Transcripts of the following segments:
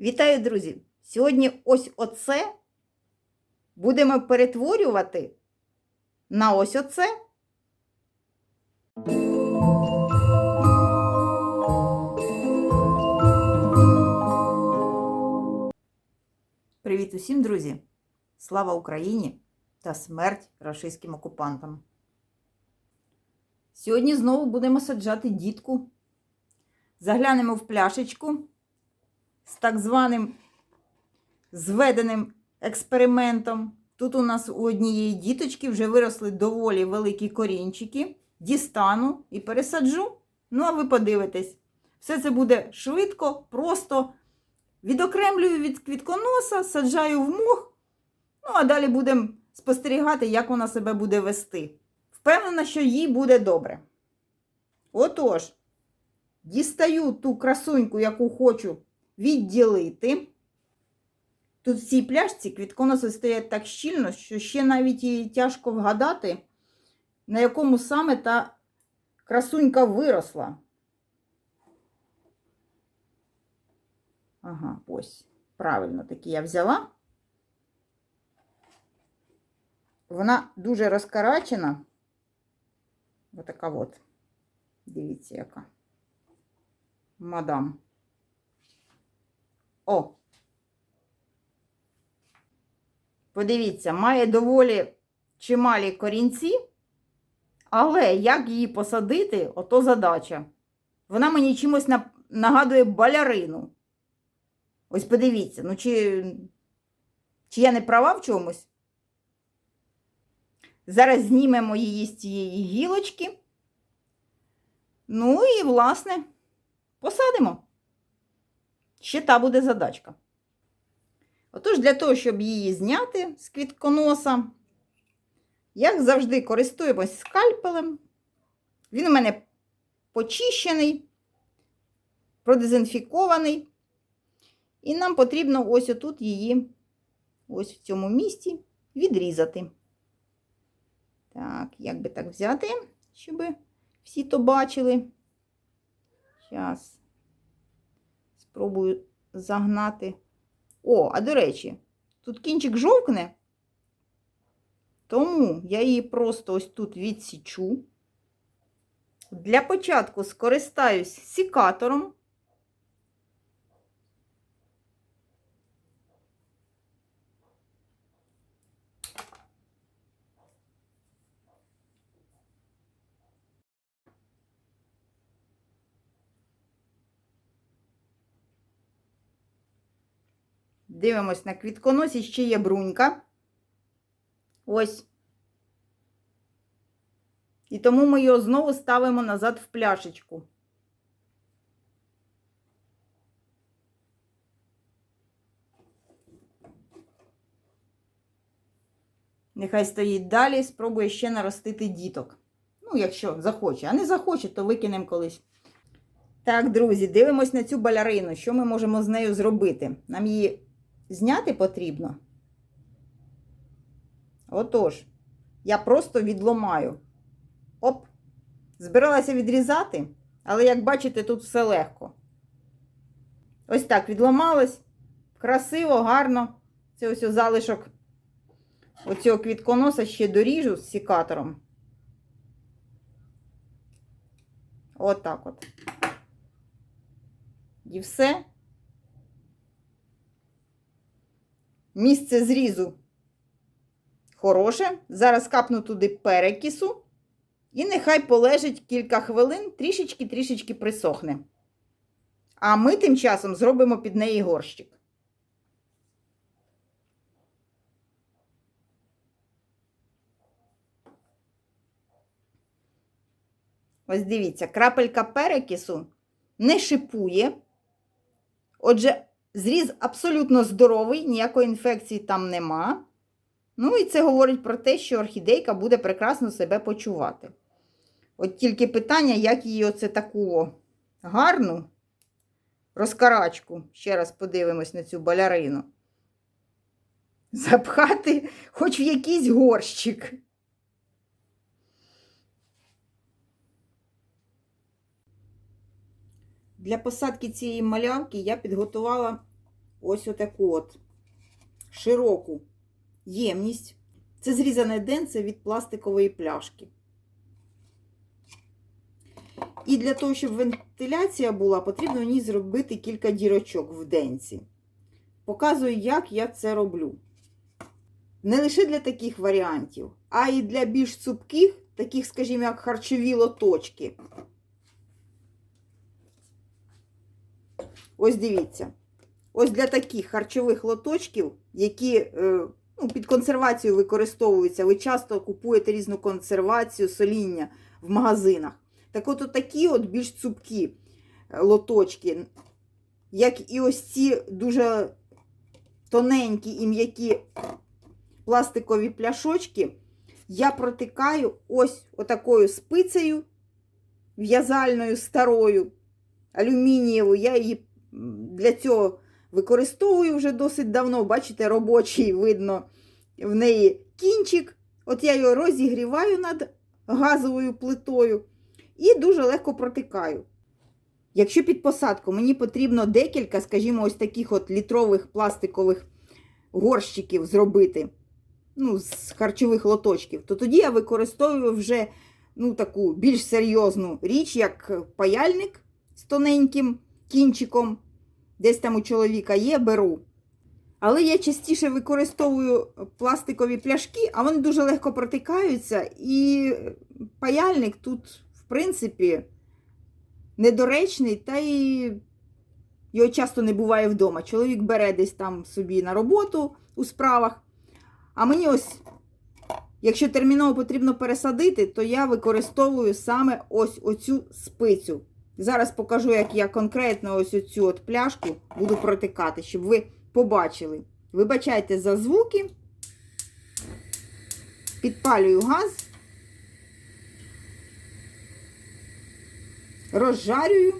Вітаю, друзі! Сьогодні ось оце будемо перетворювати на ось оце. Привіт усім, друзі! Слава Україні та смерть рашистським окупантам! Сьогодні знову будемо саджати дітку. Заглянемо в пляшечку з так званим зведеним експериментом. Тут у нас у однієї діточки вже виросли доволі великі корінчики. Дістану і пересаджу. Ну, а ви подивитесь. Все це буде швидко, просто відокремлюю від квітконоса, саджаю в мох. Ну, а далі будемо спостерігати, як вона себе буде вести. Впевнена, що їй буде добре. Отож, дістаю ту красуньку, яку хочу відділити. Тут в цій пляшці квітконоси стоять так щільно, що ще навіть її тяжко вгадати, на якому саме та красунька виросла. Ага, ось. Правильно таки я взяла. Вона дуже розкарачена. Отака от. Дивіться, яка. Мадам. О! Подивіться, має доволі чималі корінці, але як її посадити, ото задача. Вона мені чимось нагадує балярину. Ось подивіться, ну чи, чи я не права в чомусь? Зараз знімемо її з цієї гілочки. Ну і, власне, посадимо. Ще та буде задачка. Отож, для того, щоб її зняти з квітконоса, як завжди, користуємось скальпелем. Він у мене почищений, продезінфікований. І нам потрібно ось отут її, ось в цьому місці, відрізати. Так, як би так взяти, щоб всі то бачили. Зараз спробую загнати. О, а до речі, тут кінчик жовкне, тому я її просто ось тут відсічу. Для початку скористаюсь сікатором. Дивимось на квітконосі, ще є брунька. Ось. І тому ми його знову ставимо назад в пляшечку. Нехай стоїть далі, спробує ще наростити діток. Ну, якщо захоче, а не захоче, то викинемо колись. Так, друзі, дивимось на цю балярину. Що ми можемо з нею зробити? Нам її зняти потрібно. Отож, я просто відломаю. Оп! Збиралася відрізати, але, як бачите, тут все легко. Ось так відломалось. Красиво, гарно. Це ось залишок оцього квітконоса ще доріжу з сікатором. Отак от, от. І все. Місце зрізу хороше. Зараз капну туди перекису. І нехай полежить кілька хвилин, трішечки-трішечки присохне. А ми тим часом зробимо під неї горщик. Ось дивіться, крапелька перекису не шипує. Отже, Зріз абсолютно здоровий, ніякої інфекції там нема. Ну, і це говорить про те, що орхідейка буде прекрасно себе почувати. От тільки питання, як її оце таку гарну розкарачку, ще раз подивимось на цю балярину, запхати хоч в якийсь горщик. Для посадки цієї малявки я підготувала ось отаку от широку ємність. Це зрізане денце від пластикової пляшки. І для того, щоб вентиляція була, потрібно ній зробити кілька дірочок в денці. Показую, як я це роблю. Не лише для таких варіантів, а й для більш цупких, таких, скажімо, як харчові лоточки. Ось дивіться. Ось для таких харчових лоточків, які е, ну, під консервацію використовуються. Ви часто купуєте різну консервацію, соління в магазинах. Так от такі от більш цупкі е, лоточки, як і ось ці дуже тоненькі і м'які пластикові пляшочки, я протикаю ось отакою спицею в'язальною старою, алюмінієвою. Я її для цього використовую вже досить давно. Бачите, робочий, видно, в неї кінчик. От я його розігріваю над газовою плитою і дуже легко протикаю. Якщо під посадку мені потрібно декілька, скажімо, ось таких от літрових пластикових горщиків зробити, ну, з харчових лоточків, то тоді я використовую вже ну, таку більш серйозну річ, як паяльник з тоненьким кінчиком. Десь там у чоловіка є, беру. Але я частіше використовую пластикові пляшки, а вони дуже легко протикаються. І паяльник тут, в принципі, недоречний, та й його часто не буває вдома. Чоловік бере десь там собі на роботу у справах. А мені ось, якщо терміново потрібно пересадити, то я використовую саме ось оцю спицю. Зараз покажу, як я конкретно ось оцю от пляшку буду протикати, щоб ви побачили. Вибачайте за звуки. Підпалюю газ. Розжарюю.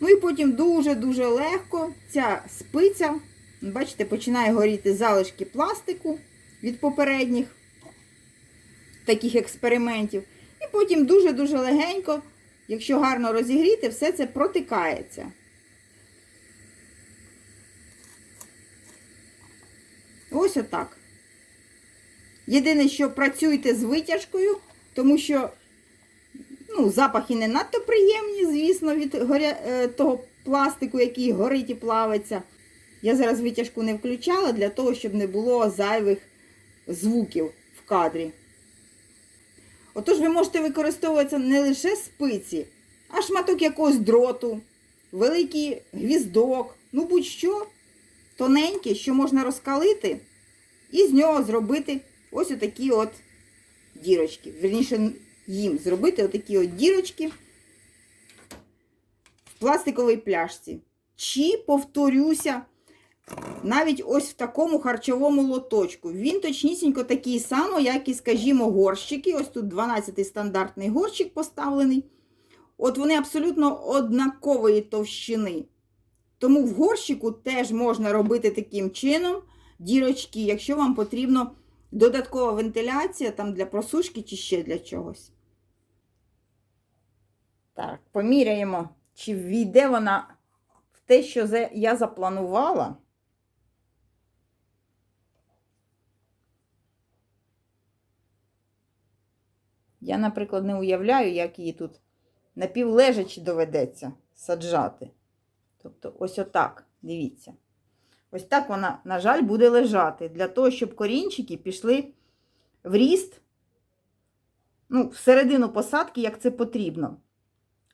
Ну і потім дуже-дуже легко ця спиця, бачите, починає горіти залишки пластику від попередніх таких експериментів. І потім дуже-дуже легенько, якщо гарно розігріти, все це протикається. Ось отак. Єдине, що працюйте з витяжкою, тому що ну, запахи не надто приємні, звісно, від горя... е, того пластику, який горить і плавиться. Я зараз витяжку не включала для того, щоб не було зайвих звуків в кадрі. Отож, ви можете використовувати не лише спиці, а шматок якогось дроту, великий гвіздок, ну будь-що тоненьке, що можна розкалити, і з нього зробити ось отакі от дірочки. Верніше, їм зробити отакі от дірочки в пластиковій пляшці. Чи, повторюся, навіть ось в такому харчовому лоточку. Він точнісінько такий самий, як і, скажімо, горщики. Ось тут 12-й стандартний горщик поставлений. От вони абсолютно однакової товщини. Тому в горщику теж можна робити таким чином дірочки, якщо вам потрібно додаткова вентиляція там для просушки чи ще для чогось. Так, поміряємо, чи війде вона в те, що я запланувала. Я, наприклад, не уявляю, як її тут напівлежачі доведеться саджати. Тобто, ось отак, дивіться. Ось так вона, на жаль, буде лежати. Для того, щоб корінчики пішли в ріст, ну, всередину посадки, як це потрібно.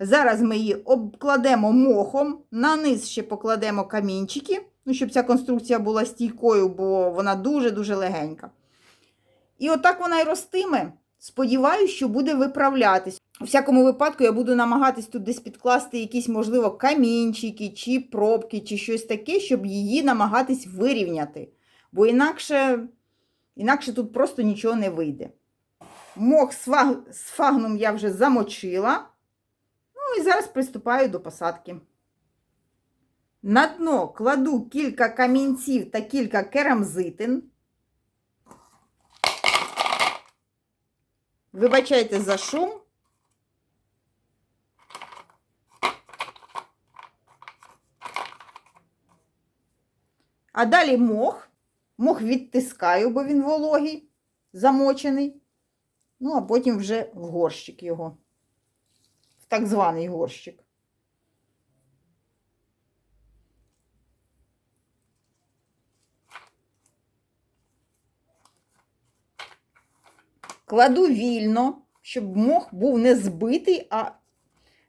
Зараз ми її обкладемо мохом, на низ ще покладемо камінчики, ну, щоб ця конструкція була стійкою, бо вона дуже-дуже легенька. І отак вона і ростиме. Сподіваюсь, що буде виправлятись. У всякому випадку, я буду намагатись тут десь підкласти якісь, можливо, камінчики, чи пробки, чи щось таке, щоб її намагатись вирівняти. Бо інакше інакше тут просто нічого не вийде. Мох з фагном я вже замочила. Ну і зараз приступаю до посадки. На дно кладу кілька камінців та кілька керамзитин. Вибачайте за шум. А далі мох. Мох відтискаю, бо він вологий, замочений. Ну, а потім вже в горщик його. В так званий горщик. Кладу вільно, щоб мох був не збитий, а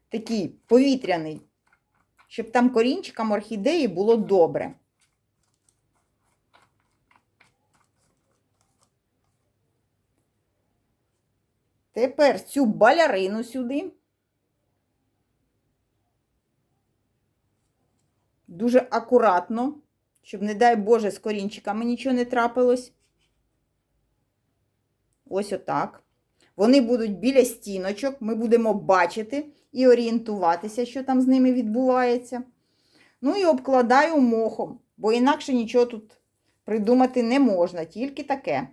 такий повітряний, щоб там корінчикам орхідеї було добре. Тепер цю балярину сюди. Дуже акуратно, щоб, не дай Боже, з корінчиками нічого не трапилось. Ось отак. Вони будуть біля стіночок, ми будемо бачити і орієнтуватися, що там з ними відбувається. Ну і обкладаю мохом, бо інакше нічого тут придумати не можна, тільки таке.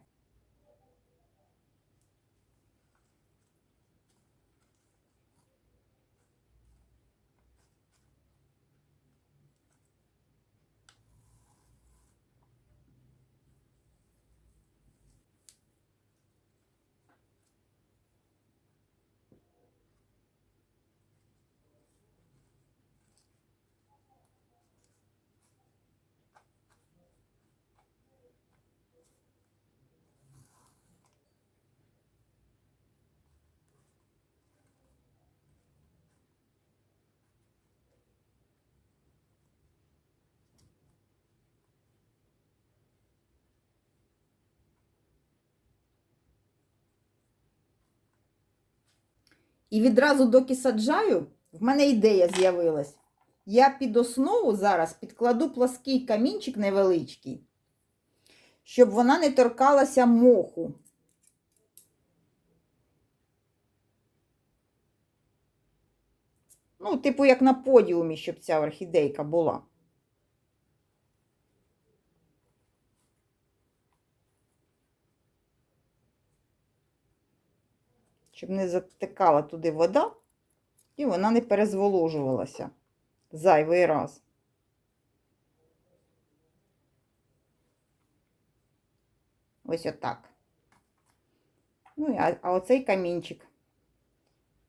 І відразу доки саджаю, в мене ідея з'явилась. Я під основу зараз підкладу плаский камінчик невеличкий, щоб вона не торкалася моху. Ну, типу, як на подіумі, щоб ця орхідейка була. Щоб не затикала туди вода, і вона не перезволожувалася зайвий раз. Ось отак. Ну, а, а оцей камінчик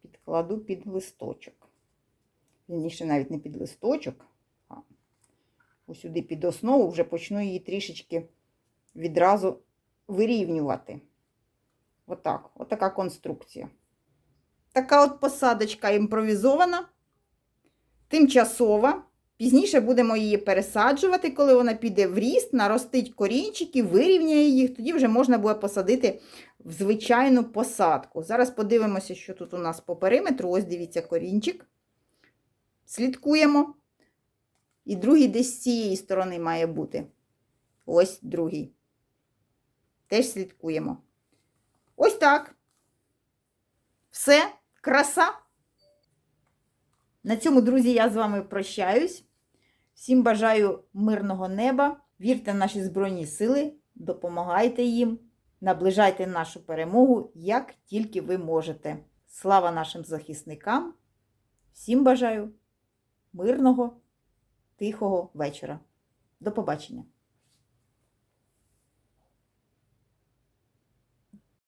підкладу під листочок. Вірніше, навіть не під листочок, а ось сюди під основу вже почну її трішечки відразу вирівнювати. Отак, отака конструкція. Така от посадочка імпровізована, тимчасова. Пізніше будемо її пересаджувати, коли вона піде в ріст, наростить корінчики, вирівняє їх, тоді вже можна буде посадити в звичайну посадку. Зараз подивимося, що тут у нас по периметру. Ось дивіться, корінчик. Слідкуємо. І другий десь з цієї сторони має бути. Ось другий. Теж слідкуємо. Ось так. Все, краса. На цьому, друзі, я з вами прощаюсь. Всім бажаю мирного неба. Вірте в наші Збройні Сили, допомагайте їм, наближайте нашу перемогу, як тільки ви можете. Слава нашим захисникам! Всім бажаю мирного, тихого вечора. До побачення!